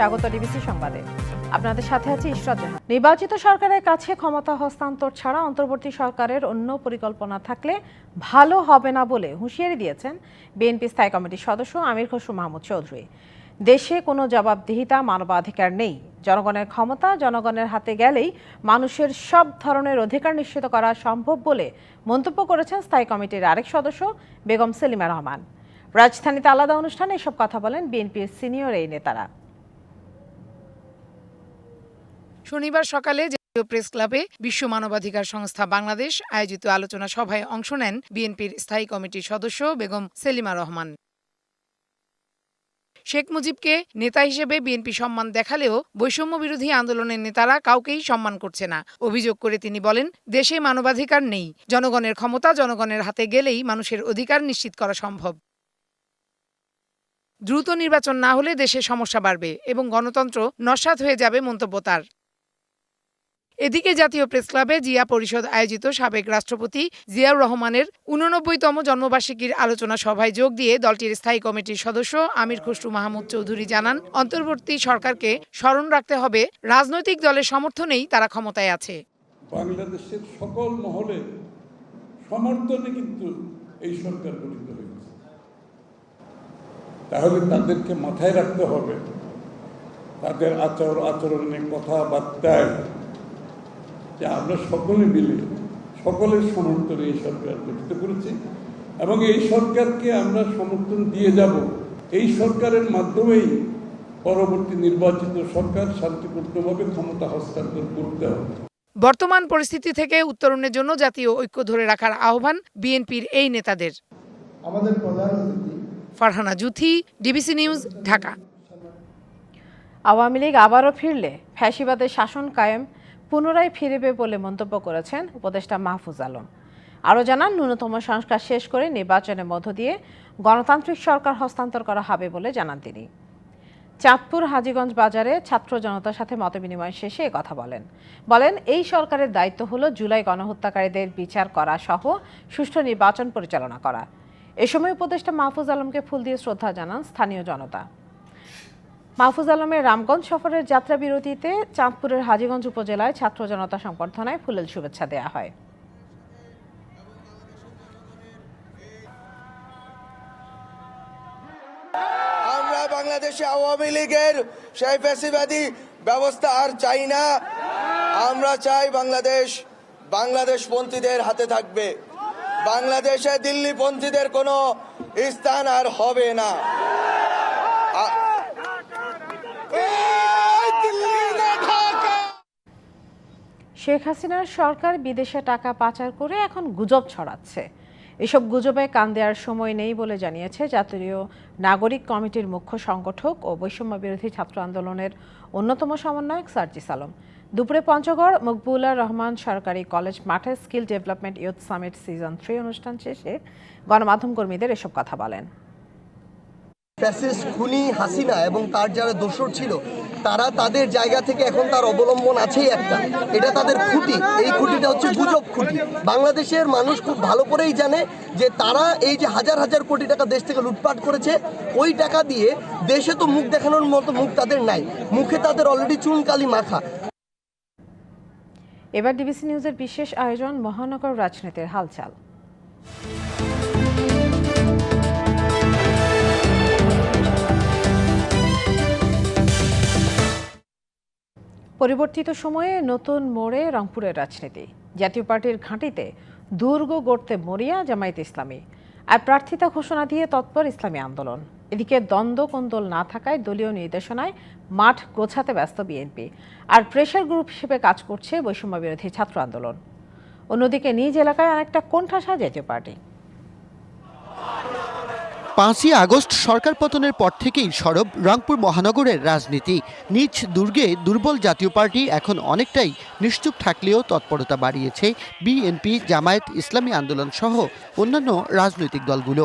স্বাগত ডিবিসি সংবাদে। আপনাদের সাথে আছি ইশরাত জাহান। নির্বাচিত সরকারের কাছে ক্ষমতা হস্তান্তর ছাড়া অন্তর্বর্তী সরকারের অন্য পরিকল্পনা থাকলে ভালো হবে না বলে হুঁশিয়ারি দিয়েছেন বিএনপি স্থায়ী কমিটির সদস্য আমির খসরু মাহমুদ চৌধুরী। দেশে কোনো জবাবদিহিতা, মানবাধিকার নেই। জনগণের ক্ষমতা জনগণের হাতে গেলেই মানুষের সব ধরনের অধিকার নিশ্চিত করা সম্ভব বলে মন্তব্য করেছেন স্থায়ী কমিটির আরেক সদস্য বেগম সেলিমা রহমান। রাজধানীতে আলাদা অনুষ্ঠানে এসব কথা বলেন বিএনপির সিনিয়র এই নেতারা। শনিবার সকালে জাতীয় প্রেস ক্লাবে বিশ্ব মানবাধিকার সংস্থা বাংলাদেশ আয়োজিত আলোচনা সভায় অংশ নেন বিএনপির স্থায়ী কমিটির সদস্য বেগম সেলিমা রহমান। শেখ মুজিবকে নেতা হিসেবে বিএনপি সম্মান দেখালেও বৈষম্য বিরোধী আন্দোলনের নেতারা কাউকেই সম্মান করছে না। অভিযোগ করে তিনি বলেন, দেশে মানবাধিকার নেই, জনগণের ক্ষমতা জনগণের হাতে গেলেই মানুষের অধিকার নিশ্চিত করা সম্ভব। দ্রুত নির্বাচন না হলে দেশে সমস্যা বাড়বে এবং গণতন্ত্র নস্বাত হয়ে যাবে মন্তব্য তার। এদিকে জাতীয় প্রেস ক্লাবে জিয়া পরিষদ আয়োজিত সাবেক রাষ্ট্রপতি জিয়াউর রহমানের উননব্বইতম জন্মবার্ষিকীর আলোচনা সভায় যোগ দিয়ে দলটির স্থায়ী কমিটির সদস্য আমির খসরু মাহমুদ চৌধুরী জানান, অন্তর্বর্তী সরকারকে স্মরণ রাখতে হবে, রাজনৈতিক দলের সমর্থনেই তারা ক্ষমতায় আছে। বাংলাদেশের সকল মহলে সমর্থনে কিন্তু এই সরকার গঠিত হয়েছে। তাহলে তাদেরকে মাথায় রাখতে হবে, তাদের আচার আচরণে কথাবার্তায় যে আমরা সকলে মিলে সকলের সমর্থনে এই সরকার গঠিত করেছি এবং এই সরকারকে আমরা সমর্থন দিয়ে যাব। এই সরকারের মাধ্যমেই পরবর্তী নির্বাচিত সরকার শান্তিপূর্ণভাবে ক্ষমতা হস্তান্তর করতে হবে। বর্তমান পরিস্থিতি থেকে উত্তরণের জন্য জাতীয় ঐক্য ধরে রাখার আহ্বান বিএনপির এই নেতাদের। আমাদের প্রধান অতিথি ফারহানা জুথি ডিবিসি নিউজ ঢাকা। আওয়ামী লীগ আবারও ফিরলে ফ্যাসিবাদের শাসন কায়েম পুনরায় ফিরবে বলে মন্তব্য করেছেন উপদেষ্টা মাহফুজ আলম। আরও জানান, ন্যূনতম সংস্কার শেষ করে নির্বাচনের মধ্য দিয়ে গণতান্ত্রিক সরকার হস্তান্তর করা হবে বলে জানান তিনি। চাঁদপুর হাজীগঞ্জ বাজারে ছাত্র জনতার সাথে মতবিনিময় শেষে কথা বলেন। বলেন, এই সরকারের দায়িত্ব হলো জুলাই গণহত্যাকারীদের বিচার করা সহ সুষ্ঠু নির্বাচন পরিচালনা করা। এ সময় উপদেষ্টা মাহফুজ আলমকে ফুল দিয়ে শ্রদ্ধা জানান স্থানীয় জনতা। মাহফুজ আলমের রামগঞ্জ সফরের যাত্রা বিরতিতে চাঁদপুরের হাজীগঞ্জ উপজেলায় ছাত্র জনতা সংবর্ধনায় ফুলেল শুভেচ্ছা দেয়া হয়। আমরা বাংলাদেশে আওয়ামী লীগের সেই ফ্যাসিবাদী ব্যবস্থা আর চাই না। আমরা চাই বাংলাদেশ বাংলাদেশ পন্থীদের হাতে থাকবে। বাংলাদেশে দিল্লি পন্থীদের কোনো স্থান আর হবে না আ- এই দিল্লি না ঢাকা শেখ হাসিনার সরকার বিদেশে টাকা পাচার করে এখন গুজব ছড়াচ্ছে। এসব গুজবে কান দেওয়ার সময় নেই বলে জানিয়েছে জাতীয় নাগরিক কমিটির মুখ্য সংগঠক ও বৈষম্য বিরোধী ছাত্র আন্দোলনের অন্যতম সমন্বয়ক সার্জিস আলম। দুপুরে পঞ্চগড় মকবুলার রহমান সরকারি কলেজ মাঠে skill development youth summit season three অনুষ্ঠান শেষে গণমাধ্যম কর্মীদের এসব কথা বলেন। ফ্যাসিস্ট খুনি হাসিনা এবং তার যারা দোসর ছিল, তারা তাদের জায়গা থেকে এখন তার অবলম্বন আছেই একটা। এটা তাদের খুঁটি। এই খুঁটিটা হচ্ছে গুজব খুঁটি। বাংলাদেশের মানুষ খুব ভালো করেই জানে যে তারা এই যে হাজার হাজার কোটি টাকা দেশ থেকে লুটপাট করেছে, ওই টাকা দিয়ে দেশে তো মুখ দেখানোর মতো মুখ তাদের নাই। মুখে তাদের অলরেডি চুনকালি মাখা। এবার ডিবিসি নিউজের বিশেষ আয়োজন মহানগর রাজনীতির হালচাল। পরিবর্তিত সময়ে নতুন মোড়ে রংপুরের রাজনীতি। জাতীয় পার্টির ঘাঁটিতে দুর্গ গড়তে মরিয়া জামায়াত ইসলামী। আর প্রার্থিতা ঘোষণা দিয়ে তৎপর ইসলামী আন্দোলন। এদিকে দ্বন্দ্ব কোন্দল না থাকায় দলীয় নির্দেশনায় মাঠ গোছাতে ব্যস্ত বিএনপি। আর প্রেশার গ্রুপ হিসেবে কাজ করছে বৈষম্য বিরোধী ছাত্র আন্দোলন। অন্যদিকে নিজ এলাকায় অনেকটা কোণঠাসা জাতীয় পার্টি। পাঁচই আগস্ট সরকার পতনের পর থেকেই সরব রংপুর মহানগরের রাজনীতি। নিজ দুর্গে দুর্বল জাতীয় পার্টি এখন অনেকটাই নিশ্চুপ থাকলেও তৎপরতা বাড়িয়েছে বিএনপি, জামায়াত, ইসলামী আন্দোলন সহ অন্যান্য রাজনৈতিক দলগুলো।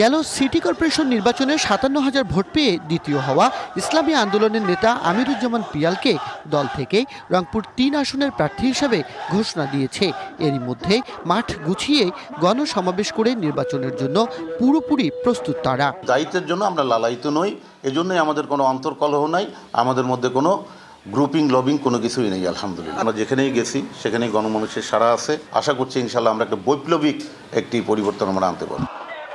গেল সিটি কর্পোরেশন নির্বাচনে সাতান্ন হাজার ভোট পেয়ে দ্বিতীয় হওয়া ইসলামী আন্দোলনের নেতা আমিরুজ্জামান পিয়ালকে দল থেকে রংপুর তিন আসনের প্রার্থী হিসেবে ঘোষণা দিয়েছে। এরই মধ্যে মাঠ গুছিয়ে গণসমাবেশ করে নির্বাচনের জন্য পুরোপুরি প্রস্তুত তারা। দায়িত্বের জন্য আমরা লালায়িত নই, এজন্যই আমাদের কোনো অন্তর্কলহ নাই, আমাদের মধ্যে কোনো গ্রুপিং লবিং কোনো কিছুই নেই, আলহামদুলিল্লাহ। আমরা যেখানেই গেছি, সেখানেই গণমানুষের সারা আছে। আশা করছি ইনশাল্লাহ আমরা একটা বৈপ্লবিক একটি পরিবর্তন আমরা আনতে পারব।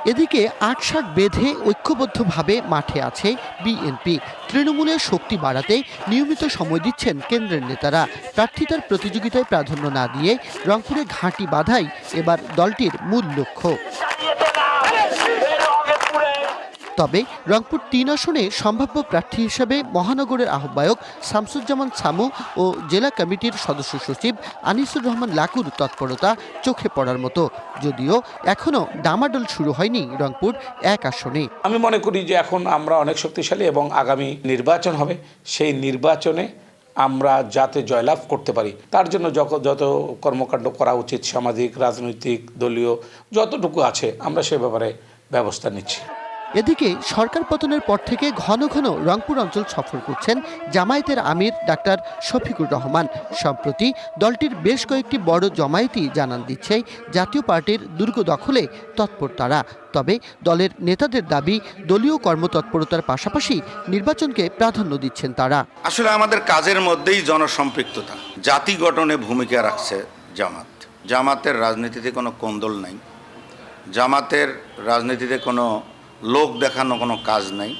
এদিকে আটশাক বেঁধে ঐক্যবদ্ধভাবে মাঠে আছে বিএনপি। তৃণমূলের শক্তি বাড়াতে নিয়মিত সময় দিচ্ছেন কেন্দ্রের নেতারা। প্রার্থিতার প্রতিযোগিতায় প্রাধান্য না দিয়ে রংপুরে ঘাঁটি বাঁধাই এবার দলটির মূল লক্ষ্য। তবে রংপুর তিন আসনে সম্ভাব্য প্রার্থী হিসেবে মহানগরের আহ্বায়ক শামসুজ্জামান সামু ও জেলা কমিটির সদস্য সচিব আনিসুর রহমান লাকুর তৎপরতা চোখে পড়ার মতো। যদিও এখনও ডামাডোল শুরু হয়নি রংপুর এক আসনে। আমি মনে করি যে এখন আমরা অনেক শক্তিশালী এবং আগামী নির্বাচন হবে। সেই নির্বাচনে আমরা যাতে জয়লাভ করতে পারি, তার জন্য যত যত কর্মকাণ্ড করা উচিত, সামাজিক, রাজনৈতিক, দলীয়, যতটুকু আছে, আমরা সে ব্যাপারে ব্যবস্থা নিচ্ছি। এদিকে সরকার পতনের পর থেকে ঘন ঘন রংপুর অঞ্চল সফর করছেন জামায়াতের আমির ডাক্তার শফিকুর রহমান। সম্প্রতি দলটির বেশ কয়েকটি বড় জমায়েতই জানান দিচ্ছে জাতীয় পার্টির দুর্গ দখলে তৎপর তারা। তবে দলের নেতাদের দাবি, দলীয় কর্মতৎপরতার পাশাপাশি নির্বাচনকে প্রাধান্য দিচ্ছেন তারা। আসলে আমাদের কাজের মধ্যেই জনসম্পৃক্ততা, জাতি গঠনে ভূমিকা রাখছে জামাত। জামাতের রাজনীতিতে কোনো কোন্দল নাই। জামাতের রাজনীতিতে কোনো লোক দেখানো কোনো কাজ নাই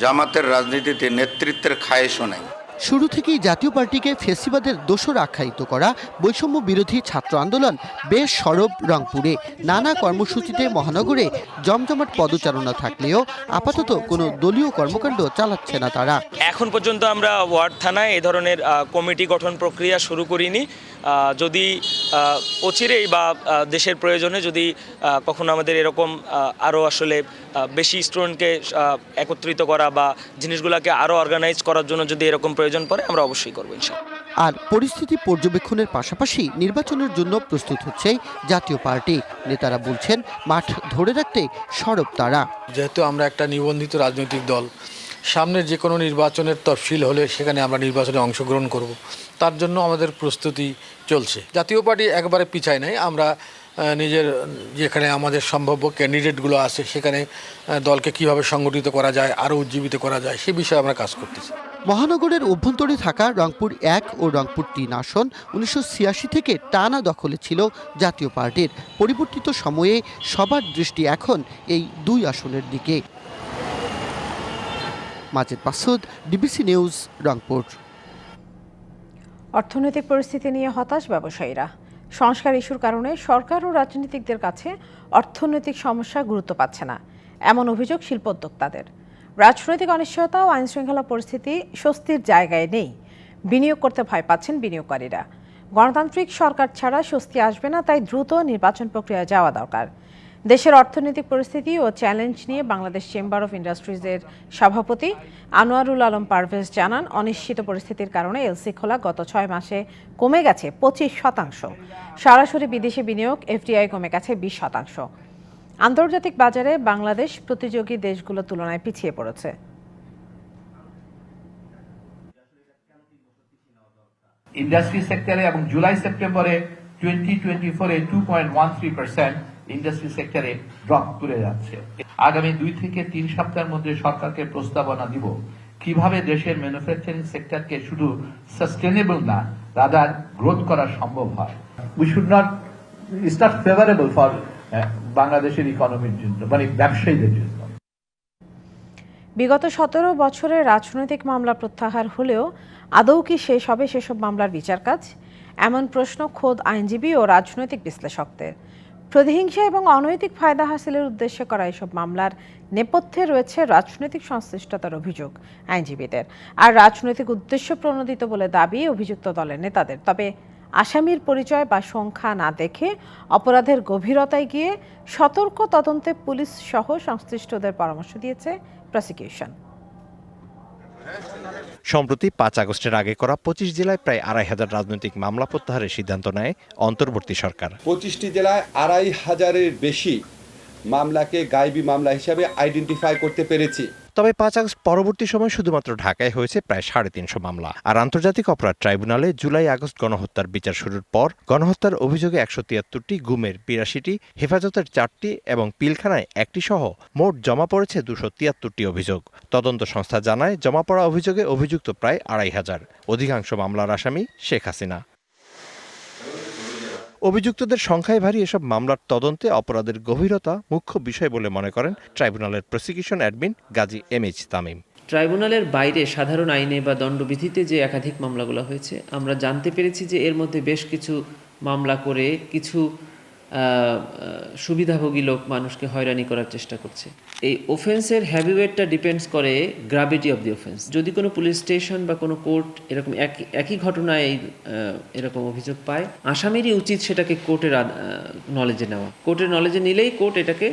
জামাতের রাজনীতিতে নেতৃত্বের খায়েশও নাই। শুরু থেকেই জাতীয় পার্টিকে ফেসিবাদের দোষর আখ্যায়িত করা বৈষম্য বিরোধী ছাত্র আন্দোলন বেশ সরব রংপুরে। নানা কর্মসূচিতে মহানগরে জমজমাট পদচারণা থাকলেও আপাতত কোনো দলীয় কর্মকাণ্ড চালাচ্ছে না তারা। এখন পর্যন্ত আমরা ওয়ার্ড থানায় এ ধরনের কমিটি গঠন প্রক্রিয়া শুরু করিনি। যদি অচিরেই বা দেশের প্রয়োজনে যদি কখনো আমাদের এরকম আরও আসলে বেশি স্টুডেন্টকে একত্রিত করা বা জিনিসগুলোকে আরও অর্গানাইজ করার জন্য যদি এরকম প্রয়োজন পড়ে আমরা অবশ্যই করব আর পরিস্থিতি পর্যবেক্ষণের পাশাপাশি নির্বাচনের জন্য প্রস্তুত হচ্ছে জাতীয় পার্টি। নেতারা বলছেন মাঠ ধরে রাখতে সরব তারা। যেহেতু আমরা একটা নিবন্ধিত রাজনৈতিক দল সামনের যে কোনো নির্বাচনের তফসিল হলে সেখানে আমরা নির্বাচনে অংশগ্রহণ করব। তার জন্য আমাদের প্রস্তুতি চলছে। জাতীয় পার্টি একবারে পিছায় নাই। আমরা নিজের, যেখানে আমাদের সম্ভাব্য ক্যান্ডিডেটগুলো আছে, সেখানে দলকে কীভাবে সংগঠিত করা যায় আরও উজ্জীবিত করা যায়, সে বিষয়ে আমরা কাজ করতেছি। মহানগরের অভ্যন্তরে থাকা রংপুর এক ও রংপুর তিন আসন উনিশশো ছিয়াশি থেকে টানা দখলে ছিল জাতীয় পার্টির। পরিবর্তিত সময়ে সবার দৃষ্টি এখন এই দুই আসনের দিকে। Majed Masud, DBC news, Rangpur. অর্থনৈতিক পরিস্থিতি নিয়ে হতাশ ব্যবসায়ীরা। সংস্কার ইস্যুর কারণে সরকার ও রাজনীতিকদের কাছে অর্থনৈতিক সমস্যা গুরুত্ব পাচ্ছে না। এমন অভিযোগ শিল্পোদ্যোক্তাদের রাজনৈতিক অনিশ্চয়তা ও আইনশৃঙ্খলা পরিস্থিতি স্বস্তির জায়গায় নেই। বিনিয়োগ করতে ভয় পাচ্ছেন বিনিয়োগকারীরা। গণতান্ত্রিক সরকার ছাড়া স্বস্তি আসবে না, তাই দ্রুত নির্বাচন প্রক্রিয়ায় যাওয়া দরকার। দেশের অর্থনৈতিক পরিস্থিতি ও চ্যালেঞ্জ নিয়ে বাংলাদেশ চেম্বার অফ ইন্ডাস্ট্রিজের সভাপতি আনোয়ারুল আলম পারভেজ জানান, অনিশ্চিত পরিস্থিতির কারণে এলসি খোলা গত ছয় মাসে কমে গেছে পঁচিশ শতাংশ। সরাসরি বিদেশি বিনিয়োগ এফডিআই কমে গেছে বিশ শতাংশ। আন্তর্জাতিক বাজারে বাংলাদেশ প্রতিযোগী দেশগুলোর তুলনায় পিছিয়ে পড়েছে। ইন্ডাস্ট্রি সেক্টরে এবং জুলাই সেপ্টেম্বরে টোয়েন্টি টোয়েন্টি ফোরে two point one three percent industry সেক্টরে ড্রপ করে যাচ্ছে। আগামী দুই থেকে তিন সপ্তাহের মধ্যে সরকারকে প্রস্তাবনা দিব, কীভাবে দেশের ম্যানুফ্যাকচারিং সেক্টরকে শুধু সাস্টেনেবল না রাদার গ্রোথ করা সম্ভব হয়। We should not it's not favourable for বাংলাদেশের ইকোনমির জন্য মানে ব্যবসায়ীদের জন্য। বিগত সতেরো বছরের রাজনৈতিক মামলা প্রত্যাহার হলেও আদৌ কি শেষ হবে সেসব মামলার বিচার কাজ এমন প্রশ্ন খোদ আইনজীবী ও রাজনৈতিক বিশ্লেষকদের। প্রতিহিংসা এবং অনৈতিক ফায়দা হাসিলের উদ্দেশ্যে করা এসব মামলার নেপথ্যে রয়েছে রাজনৈতিক সংশ্লিষ্টতার অভিযোগ আইনজীবীদের। আর রাজনৈতিক উদ্দেশ্য প্রণোদিত বলে দাবি অভিযুক্ত দলের নেতাদের। তবে আসামির পরিচয় বা সংখ্যা না দেখে অপরাধের গভীরতায় গিয়ে সতর্ক তদন্তে পুলিশ সহ সংশ্লিষ্টদের পরামর্শ দিয়েছে প্রসিকিউশন। সম্প্রতি পাঁচ আগস্টের আগে করা পঁচিশ জেলায় প্রায় আড়াই হাজার রাজনৈতিক মামলা প্রত্যাহারের সিদ্ধান্ত নেয় অন্তর্বর্তী সরকার। পঁচিশটি জেলায় আড়াই হাজারের বেশি মামলাকে গায়েবী মামলা হিসাবে আইডেন্টিফাই করতে পেরেছি। তবে পাঁচ আগস্ট পরবর্তী সময় শুধুমাত্র ঢাকায় হয়েছে প্রায় সাড়ে তিনশো মামলা। আর আন্তর্জাতিক অপরাধ ট্রাইব্যুনালে জুলাই আগস্ট গণহত্যার বিচার শুরুর পর গণহত্যার অভিযোগে একশো তিয়াত্তরটি, গুমের বিরাশিটি, হেফাজতের চারটি এবং পিলখানায় একটি সহ মোট জমা পড়েছে দুশো তিয়াত্তরটি অভিযোগ। তদন্ত সংস্থা জানায়, জমা পড়া অভিযোগে অভিযুক্ত প্রায় আড়াই হাজার। অধিকাংশ মামলার আসামি শেখ হাসিনা। অভিযুক্তদের সংখ্যায় ভারী এসব মামলার তদন্তে অপরাধের গভীরতা মুখ্য বিষয় বলে মনে করেন ট্রাইব্যুনালের prosecution admin Gazi M H Tamim. ট্রাইব্যুনালের বাইরে সাধারণ আইনে বা দণ্ডবিধিতে যে একাধিক মামলাগুলো হয়েছে, আমরা জানতে পেরেছি যে এর মধ্যে বেশ কিছু মামলা করে কিছু সুবিধাভোগী লোক মানুষকে হয়রানি করার চেষ্টা করছে। এই ওফেন্সের হ্যাভিওয়েটটা ডিপেন্ডস করে গ্রাভিটি অফ দি অফেন্স যদি কোনো পুলিশ স্টেশন বা কোনো কোর্ট এরকম একই একই ঘটনায় এই এরকম অভিযোগ পায়, আসামিরই উচিত সেটাকে কোর্টের নলেজে নেওয়া। কোর্টের নলেজে নিলেই কোর্ট এটাকে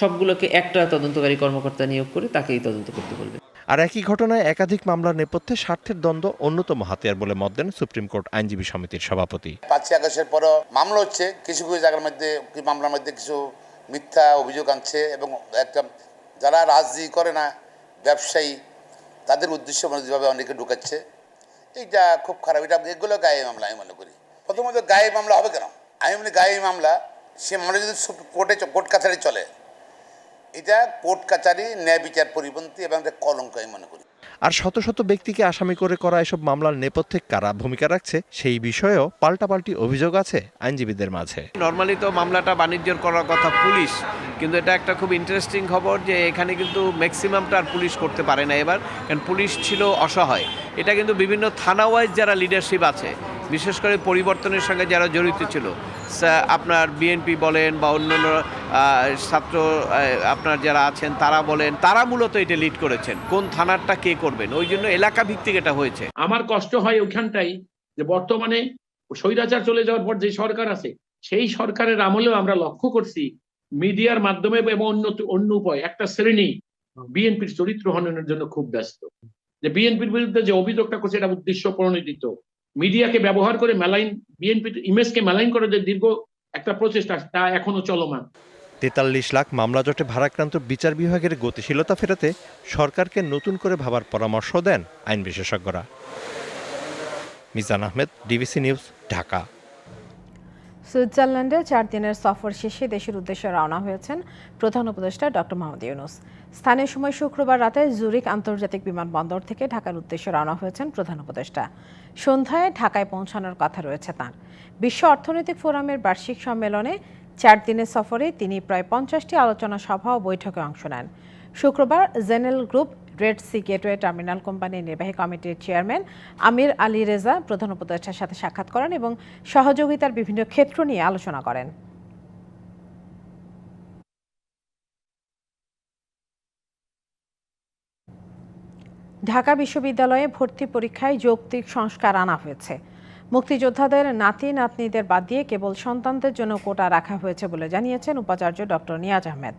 সবগুলোকে একটা তদন্তকারী কর্মকর্তা নিয়োগ করে তাকেই তদন্ত করতে বলবে। আর একই ঘটনায় একাধিক মামলার নেপথ্যে স্বার্থের দ্বন্দ্ব অন্যতম হাতিয়ার বলে মত দেন সুপ্রিম কোর্ট আইনজীবী সমিতির সভাপতি। পাঁচই আগস্টের পরও মামলা হচ্ছে, কিছু কিছু জায়গার মধ্যে মামলার মধ্যে কিছু মিথ্যা অভিযোগ আনছে এবং একটা, যারা রাজনীতি করে না, ব্যবসায়ী, তাদের উদ্দেশ্য যেভাবে অনেকে ঢুকাচ্ছে, এইটা খুব খারাপ। এটা এগুলো গায়ে মামলা, আমি মনে করি। প্রথমত গায়ে মামলা হবে কেন? আমি মনে গায়ে মামলা, সে মামলা যদি কোর্টে কোর্ট কাছারি চলে এটা কোর্ট কাচারি ন্যায় বিচার পরিপন্থী এবং এটা কলঙ্ক আমি মনে করি। আর শত শত ব্যক্তিকে আসামি করে করা এসব মামলার নেপথ্যে কারা ভূমিকা রাখছে সেই বিষয়েও পাল্টাপাল্টি অভিযোগ আছে আইনজীবীদের মাঝে। নর্মালি তো মামলাটা বাণিজ্যর করার কথা পুলিশ কিন্তু এটা একটা খুব ইন্টারেস্টিং খবর যে এখানে কিন্তু ম্যাক্সিমামটা আর পুলিশ করতে পারে না এবার কারণ পুলিশ ছিল অসহায়। এটা কিন্তু বিভিন্ন থানা ওয়াইজ যারা লিডারশিপ আছে বিশেষ করে পরিবর্তনের সঙ্গে যারা জড়িত ছিল আপনার বিএনপি বলেন বা অন্যান্য ছাত্র আপনার যারা আছেন, তারা বলেন, তারা মূলত এটা লিড করেছেন। কোন থানারটা কে করবেন? ওই জন্য এলাকা ভিত্তিক এটা হয়েছে। আমার কষ্ট হয় ওখানটাই যে বর্তমানে স্বৈরাচার চলে যাওয়ার পর যে সরকার আছে, সেই সরকারের আমলেও আমরা লক্ষ্য করছি মিডিয়ার মাধ্যমে এবং অন্য অন্য উপায়। একটা শ্রেণি বিএনপির চরিত্র হননের জন্য খুব ব্যস্ত। যে বিএনপির বিরুদ্ধে যে অভিযোগটা করছে, এটা উদ্দেশ্য প্রণোদিত। মিডিয়াকে ব্যবহার করে মেলাইন বিএনপির ইমেজকে মেলাইন করার যে দীর্ঘ একটা প্রচেষ্টা তা এখনও চলমান। তেতাল্লিশ লাখ মামলা জটে ভারাক্রান্ত বিচার বিভাগের গতিশীলতা ফেরাতে সরকারকে নতুন করে ভাবার পরামর্শ দেন আইন বিশেষজ্ঞরা। Mizan Ahmed DBC news Dhaka. সুইজারল্যান্ডে চার দিনের সফর শেষে দেশের উদ্দেশ্যে রওনা হয়েছেন প্রধান উপদেষ্টা ডক্টর মোহাম্মদ ইউনুস। স্থানীয় সময় শুক্রবার রাতে জুরিক আন্তর্জাতিক বিমানবন্দর থেকে ঢাকার উদ্দেশ্যে রওনা হয়েছেন প্রধান উপদেষ্টা। সন্ধ্যায় ঢাকায় পৌঁছানোর কথা রয়েছে তাঁর। বিশ্ব অর্থনৈতিক ফোরামের বার্ষিক সম্মেলনে চার দিনের সফরে তিনি প্রায় পঞ্চাশটি আলোচনা সভা ও বৈঠকে অংশ নেন। শুক্রবার জেনেল group, red sea gateway terminal কোম্পানির নির্বাহী কমিটির চেয়ারম্যান আমির আলী রেজা প্রধান উপদেষ্টার সাথে সাক্ষাৎ করেন এবং সহযোগিতার বিভিন্ন ক্ষেত্র নিয়ে আলোচনা করেন। ঢাকা বিশ্ববিদ্যালয়ে ভর্তি পরীক্ষায় যৌক্তিক সংস্কার আনা হয়েছে। মুক্তিযোদ্ধাদের নাতি নাতনিদের বাদ দিয়ে কেবল সন্তানদের জন্য কোটা রাখা হয়েছে বলে জানিয়েছেন উপাচার্য ডক্টর নিয়াজ আহমেদ।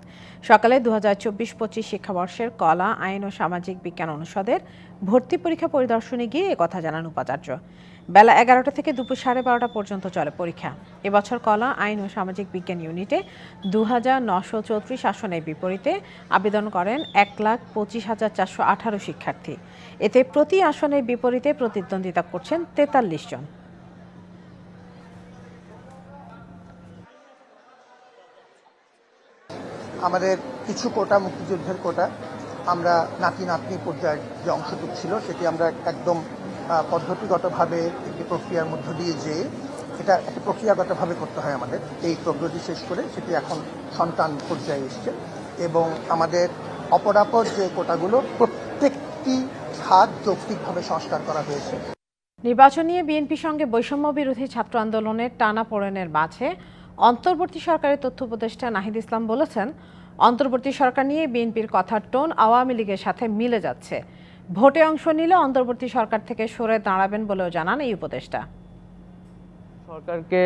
সকালে দু হাজার চব্বিশ পঁচিশ শিক্ষাবর্ষের কলা, আইন ও সামাজিক বিজ্ঞান অনুষদের ভর্তি পরীক্ষা পরিদর্শনে গিয়ে কথা জানান উপাচার্য। বেলা এগারোটা থেকে দুপুর সাড়ে বারোটা পর্যন্ত চলে পরীক্ষা। এবছর কলা, আইন ও সামাজিক বিজ্ঞান ইউনিটে দু হাজার নশো চৌত্রিশ আসনের বিপরীতে আবেদন করেন এক লাখ পঁচিশ হাজার চারশো আঠারো শিক্ষার্থী। এতে প্রতি আসনের বিপরীতে প্রতিদ্বন্দ্বিতা করছেন তেতাল্লিশ জন। আমাদের কিছু কোটা, মুক্তিযুদ্ধের কোটা, আমরা নাতি নাতনি পর্যায়ের যে অংশটুকু ছিল, সেটি আমরা একদম পদ্ধতিগতভাবে একটি প্রক্রিয়ার মধ্য দিয়ে যেয়ে এটা একটা প্রক্রিয়াগতভাবে করতে হয় আমাদের, এই প্রক্রিয়াটি শেষ করে সেটি এখন সন্তান পর্যায়ে এসছে। এবং আমাদের অপরাপর যে কোটাগুলো, প্রত্যেকটি খাত যৌক্তিকভাবে সংস্কার করা হয়েছে। নির্বাচন নিয়ে বিএনপির সঙ্গে বৈষম্য বিরোধী ছাত্র আন্দোলনের টানা পড়েনের মাঝে অন্তর্বর্তী সরকারের তথ্য উপদেষ্টা নাহিদ ইসলাম বলেছেন, অন্তর্বর্তী সরকার নিয়ে বিএনপির কথার টোন আওয়ামী লীগের সাথে মিলে যাচ্ছে। ভোটে অংশ নিলে অন্তর্বর্তী সরকার থেকে সরে দাঁড়াবেন বলেও জানান এই উপদেষ্টা। সরকারকে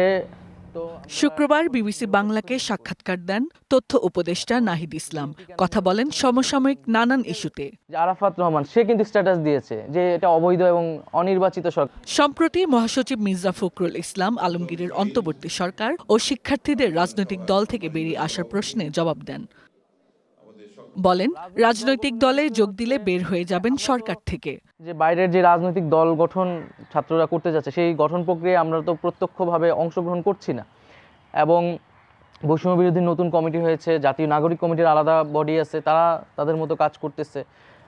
শুক্রবার বিবিসি বাংলাকে সাক্ষাৎকার দেন তথ্য উপদেষ্টা নাহিদ ইসলাম। কথা বলেন সমসাময়িক নানান ইস্যুতে। যে আরাফাত রহমান সে কিন্তু স্ট্যাটাস দিয়েছে যে এটা অবৈধ এবং অনির্বাচিত সরকার। সম্প্রতি মহাসচিব মির্জা ফখরুল ইসলাম আলমগীরের অন্তর্বর্তী সরকার ও শিক্ষার্থীদের রাজনৈতিক দল থেকে বেরিয়ে আসার প্রশ্নে জবাব দেন। বলেন রাজনৈতিক দলে যোগ দিলে বের হয়ে যাবেন সরকার থেকে। যে বাইরের যে রাজনৈতিক দল গঠন ছাত্ররা করতে যাচ্ছে সেই গঠন প্রক্রিয়ায় আমরা তো প্রত্যক্ষভাবে অংশগ্রহণ করছি না। এবং বৈষম্য বিরোধী নতুন কমিটি হয়েছে জাতীয় নাগরিক কমিটির আলাদা বডি আছে তারা তাদের মতো কাজ করতেছে।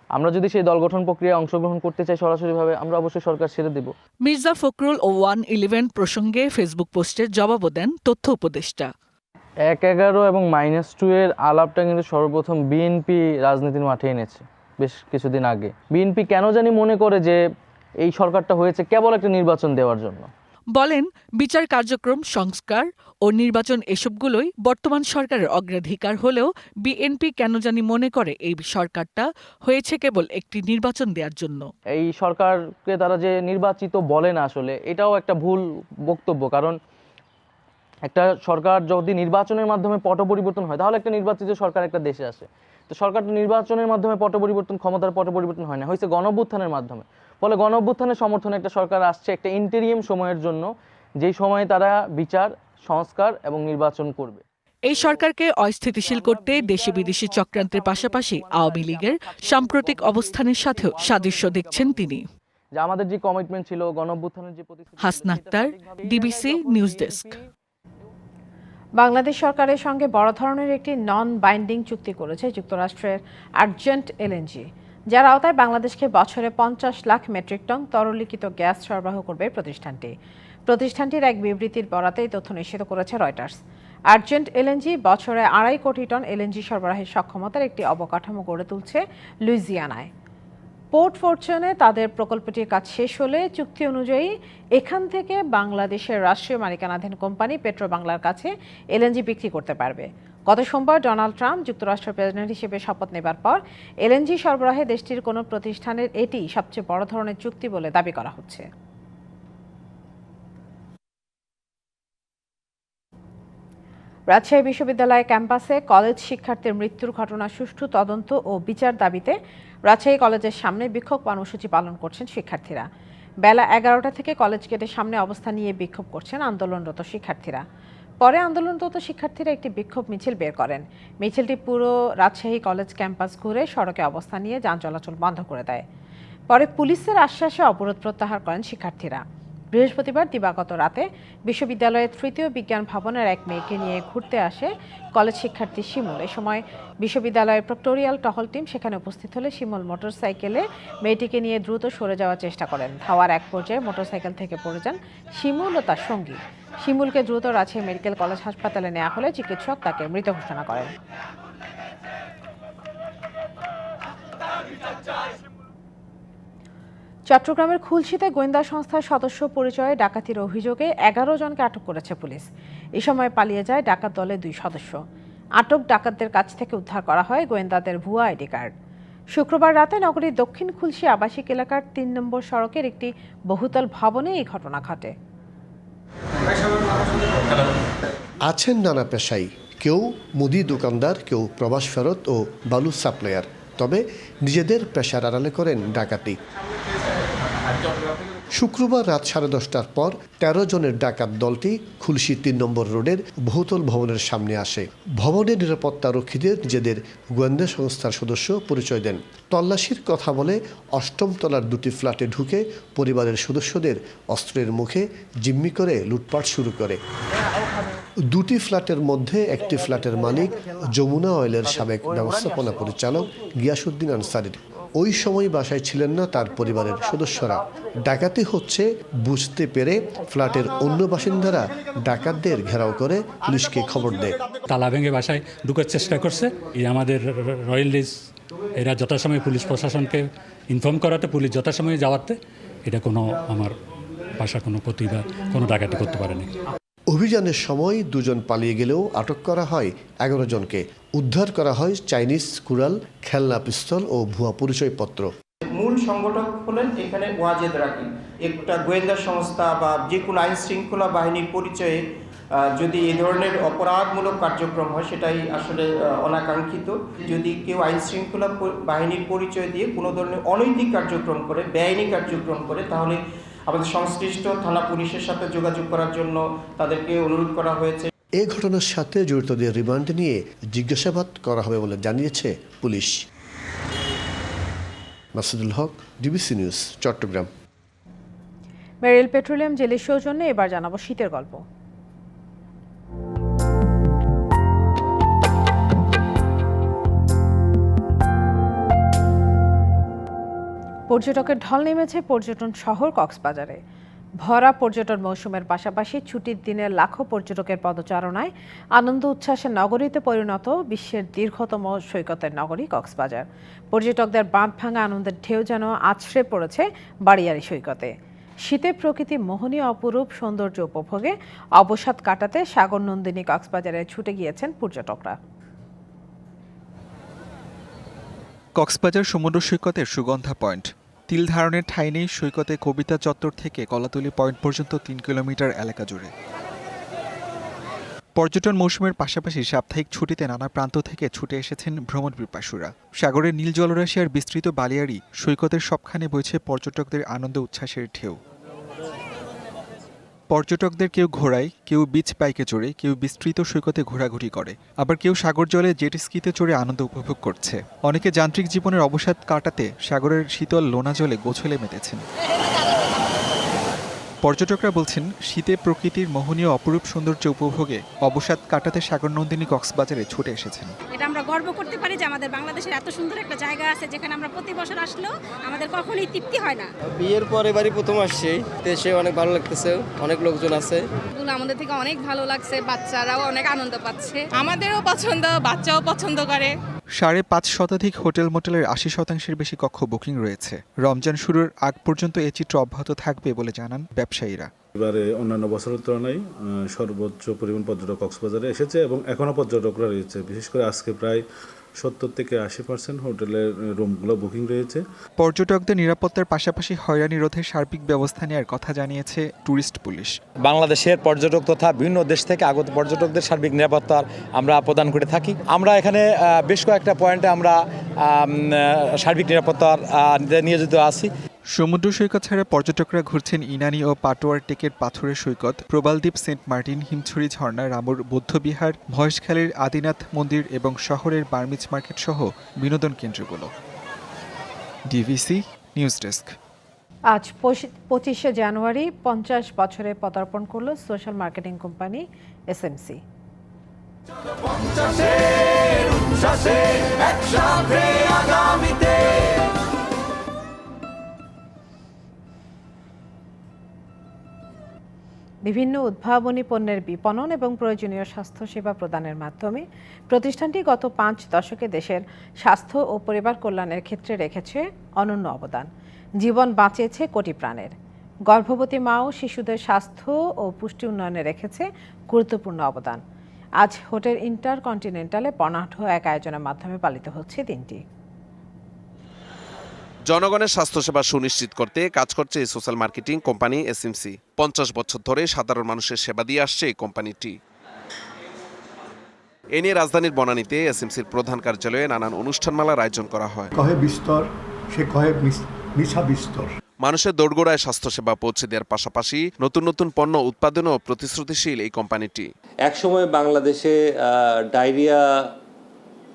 আমরা যদি সেই দল গঠন প্রক্রিয়ায় অংশগ্রহণ করতে চাই সরাসরিভাবে আমরা অবশ্যই সরকার ছেড়ে দেব। মির্জা ফখরুল ও ওয়ান ইলেভেন প্রসঙ্গে ফেসবুক পোস্টের জবাবও দেন তথ্য উপদেষ্টা। এক এগারো এবং মাইনাস টু এর আলাপটা কিন্তু সর্বপ্রথম বিএনপি রাজনীতির মাঠে এনেছে বেশ কিছুদিন আগে। বিএনপি কেন জানি মনে করে যে এই সরকারটা হয়েছে কেবল একটা নির্বাচন দেওয়ার জন্য। বলেন বিচার কার্যক্রম সংস্কার ও নির্বাচন এসবগুলোই বর্তমান সরকারের অগ্রাধিকার হলেও বিএনপি কেন জানি মনে করে এই সরকারটা হয়েছে কেবল একটি নির্বাচন দেওয়ার জন্য। এই সরকারকে তারা যে নির্বাচিত বলে না আসলে এটাও একটা ভুল বক্তব্য। কারণ একটা সরকার যদি নির্বাচনের মাধ্যমে পট পরিবর্তন হয় তাহলে একটা নির্বাচিত সরকার একটা দেশে আসে। তো সরকার নির্বাচনের মাধ্যমে পট পরিবর্তন ক্ষমতার পট পরিবর্তন হয় না হয়েছে গণঅভ্যুত্থানের মাধ্যমে। ফলে গণঅভ্যুত্থানের সমর্থনে একটা সরকার আসছে একটা ইন্টেরিয়াম সময়ের জন্য যেই সময়ে তারা বিচার সংস্কার এবং নির্বাচন করবে। এই সরকারকে অস্থিতিশীল করতে দেশি বিদেশি চক্রান্তের পাশাপাশি আওয়ামী লীগের সাম্প্রতিক অবস্থানের সাথেও সাদৃশ্য দেখছেন তিনি। যে আমাদের যে কমিটমেন্ট ছিল গণঅভ্যুত্থানের যে প্রতিশ্রুতি Hasna DBC news desk Bangladesh সরকারের সঙ্গে বড় ধরনের একটি নন বাইন্ডিং চুক্তি করেছে যুক্তরাষ্ট্রের আর্জেন্ট এলএনজি। যার আওতায় বাংলাদেশকে বছরে পঞ্চাশ লাখ মেট্রিক টন তরলীকৃত গ্যাস সরবরাহ করবে প্রতিষ্ঠানটি। প্রতিষ্ঠানটির এক বিবৃতির বরাতে তথ্য নিশ্চিত করেছে রয়টার্স। আর্জেন্ট এলএনজি বছরে আড়াই কোটি টন এলএনজি সরবরাহের সক্ষমতার একটি অবকাঠামো গড়ে তুলছে লুইজিয়ানায়। পোর্ট ফরচুনে তাদের প্রকল্পটির কাজ শেষ হলে চুক্তি অনুযায়ী এখান থেকে বাংলাদেশের রাষ্ট্রীয় মালিকানাধীন কোম্পানি পেট্রো বাংলার কাছে এলএনজি বিক্রি করতে পারবে। গত সোমবার ডোনাল্ড ট্রাম্প যুক্তরাষ্ট্রের প্রেসিডেন্ট হিসেবে শপথ নেবার পর এলএনজি সরবরাহে দেশটির কোনো প্রতিষ্ঠানের এটি সবচেয়ে বড় ধরনের চুক্তি বলে দাবি করা হচ্ছে। রাজশাহী বিশ্ববিদ্যালয় ক্যাম্পাসে কলেজ শিক্ষার্থীর মৃত্যুর ঘটনা সুষ্ঠু তদন্ত ও বিচার দাবিতে রাজশাহী কলেজের সামনে বিক্ষোভ কর্মসূচি পালন করছেন শিক্ষার্থীরা। বেলা এগারোটা থেকে কলেজ গেটের সামনে অবস্থান নিয়ে বিক্ষোভ করছেন আন্দোলনরত শিক্ষার্থীরা। পরে আন্দোলনরত শিক্ষার্থীরা একটি বিক্ষোভ মিছিল বের করেন। মিছিলটি পুরো রাজশাহী কলেজ ক্যাম্পাস ঘুরে সড়কে অবস্থান নিয়ে যান চলাচল বন্ধ করে দেয়। পরে পুলিশের আশ্বাসে অবরোধ প্রত্যাহার করেন শিক্ষার্থীরা। বৃহস্পতিবার দিবাগত রাতে বিশ্ববিদ্যালয়ের তৃতীয় বিজ্ঞান ভবনের এক মেয়েকে নিয়ে ঘুরতে আসে কলেজ শিক্ষার্থী শিমুল। এ সময় বিশ্ববিদ্যালয়ের প্রক্টোরিয়াল টহল টিম সেখানে উপস্থিত হলে শিমুল মোটরসাইকেলে মেয়েটিকে নিয়ে দ্রুত সরে যাওয়ার চেষ্টা করেন। ধাওয়ার এক পর্যায়ে মোটরসাইকেল থেকে পড়ে যান শিমুল ও তার সঙ্গী। শিমুলকে দ্রুত রাজশাহী মেডিকেল কলেজ হাসপাতালে নেওয়া হলে চিকিৎসক তাকে মৃত ঘোষণা করেন। চট্টগ্রামের খুলশিতে গোয়েন্দা সংস্থার সদস্য পরিচয়ে ডাকাতির অভিযোগে এগারো জনকে আটক করেছে পুলিশ। এ সময় পালিয়ে যায় ডাকাত দলের দুই সদস্য। আটক ডাকাতদের কাছ থেকে উদ্ধার করা হয় গোয়েন্দাদের ভুয়া আইডি কার্ড। শুক্রবার রাতে নগরীর দক্ষিণ খুলশি আবাসিক এলাকার তিন নম্বর সড়কের একটি বহুতল ভবনে এই ঘটনা ঘটে। আছেন নানা পেশাই। কেউ মুদি দোকানদার, কেউ প্রবাস ফেরত ও বালু সাপ্লায়ার। তবে নিজেদের পেশার আড়ালে করেন ডাকাতি। শুক্রবার রাত সাড়ে দশটার পর তেরো জনের ডাকাত দলটি খুলশি তিন নম্বর রোডের বহুতল ভবনের সামনে আসে। ভবনের নিরাপত্তা রক্ষীদের নিজেদের গোয়েন্দা সংস্থার সদস্য পরিচয় দেন। তল্লাশির কথা বলে অষ্টম তলার দুটি ফ্ল্যাটে ঢুকে পরিবারের সদস্যদের অস্ত্রের মুখে জিম্মি করে লুটপাট শুরু করে। দুটি ফ্ল্যাটের মধ্যে একটি ফ্ল্যাটের মালিক, যমুনা অয়েলের সাবেক ব্যবস্থাপনা পরিচালক গিয়াসুদ্দিন আনসারির। ওই সময় বাসায় ছিলেন না তার পরিবারের সদস্যরা। ডাকাতি হচ্ছে বুঝতে পেরে ফ্ল্যাটের অন্য বাসিন্দারা ডাকাতদের ঘেরাও করে পুলিশকে খবর দেয়। তালা ভেঙে বাসায় ঢুকার চেষ্টা করছে। আমাদের রয়্যালিস এরা যথাসময়ে পুলিশ প্রশাসনকে ইনফর্ম করাতে, পুলিশ যথাসময়ে যাওয়াতে, এটা কোনো আমার বাসা কোনো ক্ষতি বা কোনো ডাকাতি করতে পারেনি। অভিযানের সময় দুজন পালিয়ে গেলেও আটক করা হয় এগারো জনকে। উদ্ধার করা হয় চাইনিজ কুড়াল, খেলনা পিস্তল ও ভুয়া পরিচয়পত্র। মূল সংগঠক হলেন এখানে ওয়াজেদ রাকিব। একটা গোয়েন্দা সংস্থা বা যে কোনো আইন শৃঙ্খলা বাহিনীর পরিচয়ে যদি এই ধরনের অপরাধমূলক কার্যক্রম হয়, সেটাই আসলে অনাকাঙ্ক্ষিত। যদি কেউ আইন শৃঙ্খলা বাহিনীর পরিচয় দিয়ে কোনো ধরনের অনৈতিক কার্যক্রম করে, বেআইনি কার্যক্রম করে, তাহলে আমাদের সংশ্লিষ্ট থানা পুলিশের সাথে যোগাযোগ করার জন্য তাদেরকে অনুরোধ করা হয়েছে। এই ঘটনার সাথে জড়িতদের রিমান্ড নিয়ে জিজ্ঞাসাবাদ করা হবে বলে জানিয়েছে police. Masudul Haque DBC news Chattogram. Meril petroleum জেলের সৌজন্যে এবার জানাব শীতের গল্প। পর্যটকের ঢল নেমেছে পর্যটন শহর কক্সবাজারে। ভরা পর্যটন মৌসুমের পাশাপাশি ছুটির দিনে লাখো পর্যটকের পদচারণায় আনন্দ উচ্ছ্বাসের নগরীতে পরিণত বিশ্বের দীর্ঘতম সৈকতের নগরী কক্সবাজার। পর্যটকদের বাঁধ ভাঙা আনন্দের ঢেউ যেন আছড়ে পড়েছে বাড়িয়ারি সৈকতে। শীতে প্রকৃতি মোহনীয় অপরূপ সৌন্দর্য উপভোগে অবসাদ কাটাতে সাগর নন্দিনী কক্সবাজারে ছুটে গিয়েছেন পর্যটকরা। কক্সবাজার সমুদ্র সৈকতের সুগন্ধা পয়েন্ট তিল ধারণের ঠাঁই নেই সৈকতে কবিতা চত্বর থেকে কলাতলি পয়েন্ট পর্যন্ত তিন কিলোমিটার এলাকা জুড়ে। পর্যটন মৌসুমের পাশাপাশি সাপ্তাহিক ছুটিতে নানা প্রান্ত থেকে ছুটে এসেছেন ভ্রমণ পিপাসুরা। সাগরের নীল জলরাশি আর বিস্তৃত বালিয়াড়ি সৈকতের সবখানে বইছে পর্যটকদের আনন্দ, উচ্ছ্বাসের ঢেউ। পর্যটকদের কেউ ঘোড়ায়, কেউ বিচ বাইকে চড়ে, কেউ বিস্তৃত সৈকতে ঘোরাঘুরি করে, আবার কেউ সাগর জলে জেট স্কিতে চড়ে আনন্দ উপভোগ করছে। অনেকে যান্ত্রিক জীবনের অবসাদ কাটাতে সাগরের শীতল লোনা জলে গোছলে মেতেছেন। পর্যটকরা বলছেন শীতে প্রকৃতির মোহনীয় অপরূপ সৌন্দর্য উপভোগে অবসাদ কাটাতে সাগর নন্দিনী কক্সবাজারে ছুটে এসেছেন। এটা আমরা গর্ব করতে পারি যে আমাদের বাংলাদেশের এত সুন্দর একটা জায়গা আছে যেখানে আমরা প্রতি বছর আসলেও আমাদের কখনোই তৃপ্তি হয় না। বিয়ের পরে বাড়ি প্রথম আসছি দেশে অনেক ভালো লাগতেছে অনেক লোকজন আছে। এগুলো আমাদের থেকে অনেক ভালো লাগছে বাচ্চারাও অনেক আনন্দ পাচ্ছে। আমাদেরও পছন্দ বাচ্চাও পছন্দ করে। সাড়ে পাঁচ শতাধিক হোটেল মোটেলের আশি শতাংশের বেশি কক্ষ বুকিং রয়েছে। রমজান শুরুর আগ পর্যন্ত এ চিত্র অব্যাহত থাকবে বলে জানান ব্যবসায়ীরা। এবারে অন্যান্য বছরের তুলনায় সর্বোচ্চ পরিমাণ পর্যটক কক্সবাজারে এসেছে এবং এখনও পর্যটকরা রয়েছে। বিশেষ করে আজকে প্রায় সত্তর থেকে আশি পার্সেন্ট হোটেলের রুমগুলো বুকিং রয়েছে। পর্যটকদের নিরাপত্তার পাশাপাশি হয়রানি রোধে সার্বিক ব্যবস্থা নেওয়ার কথা জানিয়েছে ট্যুরিস্ট পুলিশ। বাংলাদেশের পর্যটক তথা বিভিন্ন দেশ থেকে আগত পর্যটকদের সার্বিক নিরাপত্তার আমরা প্রদান করে থাকি। আমরা এখানে বেশ কয়েকটা পয়েন্টে আমরা সার্বিক নিরাপত্তার নিয়োজিত আছি সমুদ্র সৈকত ছাড়া পর্যটকরা ঘুরছেন ইনানি ও পাটোয়ার টেকের পাথরের সৈকত প্রবালদ্বীপ সেন্ট মার্টিন হিমছড়ি ঝর্ণা রামুর বৌদ্ধবিহার ভয়েসখালীর আদিনাথ মন্দির এবং শহরের বার্মিজ মার্কেট সহ বিনোদন কেন্দ্রগুলো। DBC news desk. আজ পঁচিশে জানুয়ারি পঞ্চাশ বছরে পদার্পণ করল সোশ্যাল মার্কেটিং কোম্পানি এসএমসি বিভিন্ন উদ্ভাবনী পণ্যের বিপণন এবং প্রয়োজনীয় স্বাস্থ্যসেবা প্রদানের মাধ্যমে প্রতিষ্ঠানটি গত পাঁচ দশকে দেশের স্বাস্থ্য ও পরিবার কল্যাণের ক্ষেত্রে রেখেছে অনন্য অবদান। জীবন বাঁচিয়েছে কোটি প্রাণের। গর্ভবতী মা ও শিশুদের স্বাস্থ্য ও পুষ্টি উন্নয়নে রেখেছে গুরুত্বপূর্ণ অবদান। আজ হোটেল ইন্টারকন্টিনেন্টালে বর্ণাঢ্য এক আয়োজনের মাধ্যমে পালিত হচ্ছে দিনটি। জনগণের স্বাস্থ্যসেবা সুনিশ্চিত করতে কাজ করছে এই সোশ্যাল মার্কেটিং কোম্পানি এসএমসি পঞ্চাশ বছর ধরে সাধারণ মানুষের সেবা দিয়ে আসছে এই কোম্পানিটি। এ নিয়ে রাজধানীর বনানীতে এসএমসির প্রধান কার্যালয়ে নানান অনুষ্ঠানমালার আয়োজন করা হয়। কহে বিস্তর সে কহে মিছা বিস্তর। মানুষের দোরগোড়ায় স্বাস্থ্যসেবা পৌঁছে দেওয়ার পাশাপাশি নতুন নতুন পণ্য উৎপাদনও প্রতিশ্রুতিশীল এই কোম্পানিটি। একসময় বাংলাদেশে আহ, ডায়রিয়া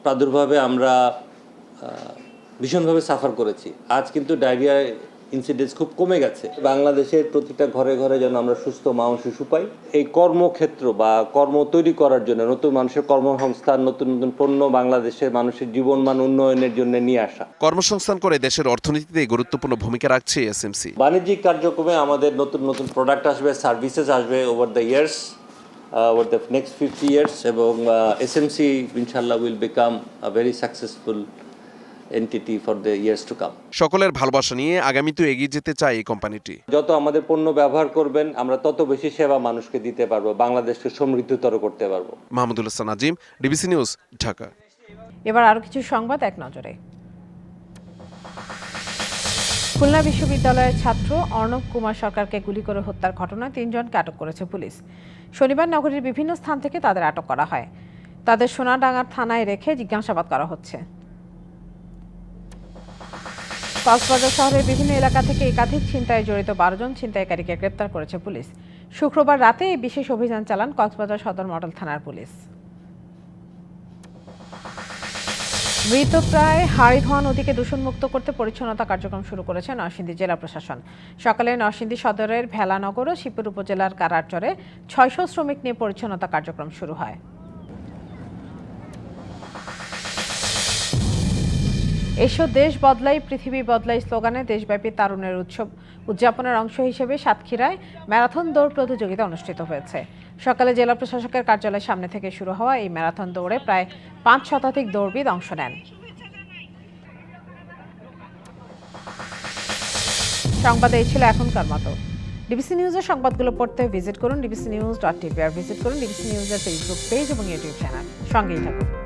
প্রাদুর্ভাবে আমরা ভীষণভাবে সাফার করেছি। আজ কিন্তু ডায়রিয়া ইনসিডেন্স খুব কমে গেছে। বাংলাদেশের প্রতিটা ঘরে ঘরে যেন আমরা সুস্থ মা ও শিশু পাই এই কর্মক্ষেত্র বা কর্ম তৈরি করার জন্য নতুন মানুষের কর্মসংস্থান নতুন নতুন পণ্য বাংলাদেশের মানুষের জীবনমান উন্নয়নের জন্য নিয়ে আসা। কর্মসংস্থান করে দেশের অর্থনীতিতে গুরুত্বপূর্ণ ভূমিকা রাখছে এসএমসি বাণিজ্যিক কার্যক্রমে আমাদের নতুন নতুন প্রোডাক্ট আসবে সার্ভিসেস আসবে over the years over the next fifty years এবং এসএমসি ইনশাল্লাহ will become a very successful entity for the years to come সকলের ভালোবাসা নিয়ে আগামীতেও এগিয়ে যেতে চায় এই কোম্পানিটি। যত আমাদের পণ্য ব্যবহার করবেন আমরা তত বেশি সেবা মানুষকে দিতে পারব বাংলাদেশকে সমৃদ্ধতর করতে পারব। Mahmudul Hasan Azim DBC news Dhaka. এবার আরও কিছু সংবাদ এক নজরে। খুলনা বিশ্ববিদ্যালয়ের ছাত্র অর্ণব কুমার সরকারকে গুলি করে হত্যার ঘটনায় তিনজনকে আটক করেছে পুলিশ। শনিবার নগরীর বিভিন্ন স্থান থেকে তাদের আটক করা হয়। তাদের সোনাডাঙ্গার থানায় রেখে জিজ্ঞাসাবাদ করা হচ্ছে। কক্সবাজার শহরের বিভিন্ন এলাকা থেকে একাধিক ছিনতাইয়ে জড়িত বারো জন ছিনতাইকারীকে গ্রেপ্তার করেছে পুলিশ। শুক্রবার রাতে এই বিশেষ অভিযান চালান কক্সবাজার সদর মডেল থানার পুলিশ। মৃতপ্রায় হাড়িধোয়া নদীকে দূষণমুক্ত করতে পরিচ্ছন্নতা কার্যক্রম শুরু করেছে নরসিংদী জেলা প্রশাসন। সকালে নরসিংদী সদরের ভেলানগর ও শিবপুর উপজেলার কারারচরে ছয়শো শ্রমিক নিয়ে পরিচ্ছন্নতা কার্যক্রম শুরু হয়। এসো, দেশ বদলাই, পৃথিবী বদলাই স্লোগানে দেশব্যাপী তারুণের উৎসব। উদযাপনের অংশ হিসেবে সাতক্ষীরায় ম্যারাথন দৌড় প্রতিযোগিতা অনুষ্ঠিত হয়েছে। সকালে জেলা প্রশাসকের কার্যালয়ের সামনে থেকে শুরু হওয়া এই ম্যারাথন দৌড়ে প্রায় পাঁচ শতাধিক দৌড়বিদ অংশ নেন। সংবাদ এই ছিল এখনকার মতো। ডিবিসি নিউজের সংবাদগুলো পড়তে ভিজিট করুন, ডিবিসি নিউজ ডট টিভি, আর ভিজিট করুন ডিবিসি নিউজের ফেসবুক পেজ এবং ইউটিউব চ্যানেল। সঙ্গেই থাকুন।